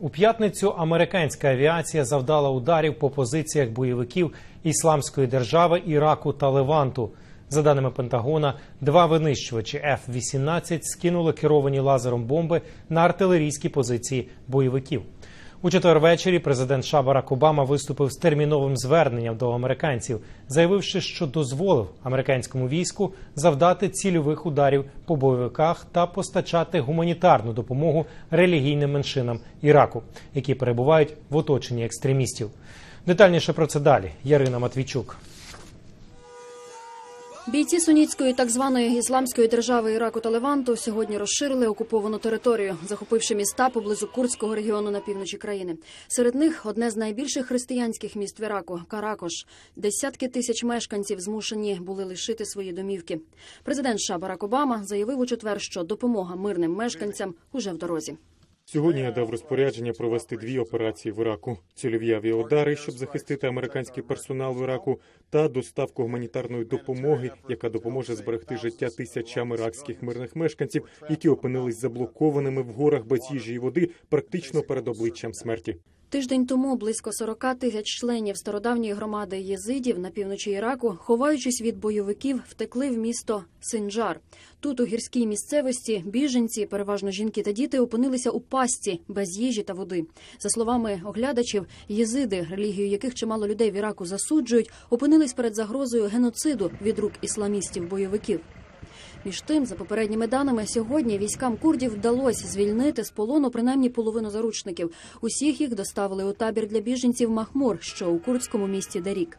У п'ятницю американська авіація завдала ударів по позиціях бойовиків Ісламської держави, Іраку та Леванту. За даними Пентагона, два винищувачі F-18 скинули керовані лазером бомби на артилерійські позиції бойовиків. У четвер ввечері президент США Барак Обама виступив з терміновим зверненням до американців, заявивши, що дозволив американському війську завдати цільових ударів по бойовиках та постачати гуманітарну допомогу релігійним меншинам Іраку, які перебувають в оточенні екстремістів. Детальніше про це далі. Ярина Матвійчук. Бійці сунітської так званої ісламської держави Іраку та Леванту сьогодні розширили окуповану територію, захопивши міста поблизу курдського регіону на півночі країни. Серед них одне з найбільших християнських міст в Іраку Каракош. Десятки тисяч мешканців змушені були лишити свої домівки. Президент США Барак Обама заявив у четвер, що допомога мирним мешканцям уже в дорозі. Сьогодні я дав розпорядження провести дві операції в Іраку: цільові авіаудари, щоб захистити американський персонал в Іраку, та доставку гуманітарної допомоги, яка допоможе зберегти життя тисячам іракських мирних мешканців, які опинились заблокованими в горах без їжі і води, практично перед обличчям смерті. Тиждень тому близько 40 тисяч членів стародавньої громади єзидів на півночі Іраку, ховаючись від бойовиків, втекли в місто Синджар. Тут, у гірській місцевості, біженці, переважно жінки та діти, опинилися у пастці без їжі та води. За словами оглядачів, єзиди, релігію яких чимало людей в Іраку засуджують, опинились перед загрозою геноциду від рук ісламістів-бойовиків. Між тим, за попередніми даними, сьогодні військам курдів вдалося звільнити з полону принаймні половину заручників. Усіх їх доставили у табір для біженців Махмур, що у курдському місті Дарік.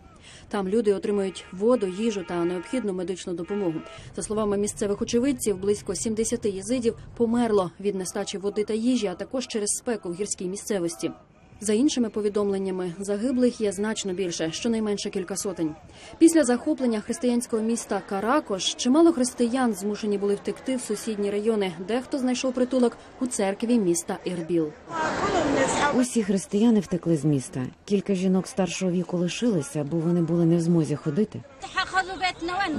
Там люди отримують воду, їжу та необхідну медичну допомогу. За словами місцевих очевидців, близько 70 єзидів померло від нестачі води та їжі, а також через спеку в гірській місцевості. За іншими повідомленнями, загиблих є значно більше, щонайменше кілька сотень. Після захоплення християнського міста Каракош чимало християн змушені були втекти в сусідні райони. Дехто знайшов притулок у церкві міста Ірбіл. Усі християни втекли з міста. Кілька жінок старшого віку лишилися, бо вони були не в змозі ходити.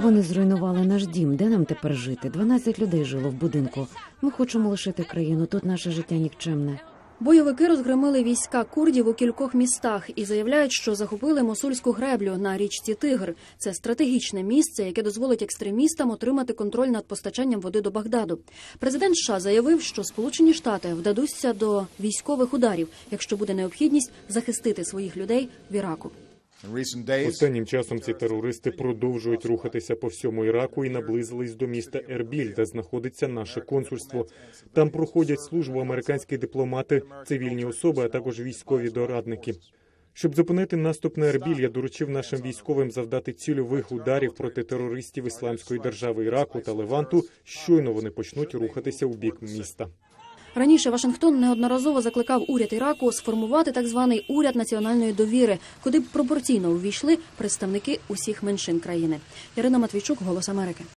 Вони зруйнували наш дім. Де нам тепер жити? 12 людей жило в будинку. Ми хочемо лишити країну. Тут наше життя нікчемне. Бойовики розгромили війська курдів у кількох містах і заявляють, що захопили мосульську греблю на річці Тигр. Це стратегічне місце, яке дозволить екстремістам отримати контроль над постачанням води до Багдаду. Президент США заявив, що Сполучені Штати вдадуться до військових ударів, якщо буде необхідність захистити своїх людей в Іраку. Останнім часом ці терористи продовжують рухатися по всьому Іраку і наблизились до міста Ербіль, де знаходиться наше консульство. Там проходять службу американські дипломати, цивільні особи, а також військові дорадники. Щоб зупинити наступ на Ербіль, я доручив нашим військовим завдати цільових ударів проти терористів Ісламської держави Іраку та Леванту. Щойно вони почнуть рухатися у бік міста. Раніше Вашингтон неодноразово закликав уряд Іраку сформувати так званий уряд національної довіри, куди б пропорційно увійшли представники усіх меншин країни. Ірина Матвійчук, Голос Америки.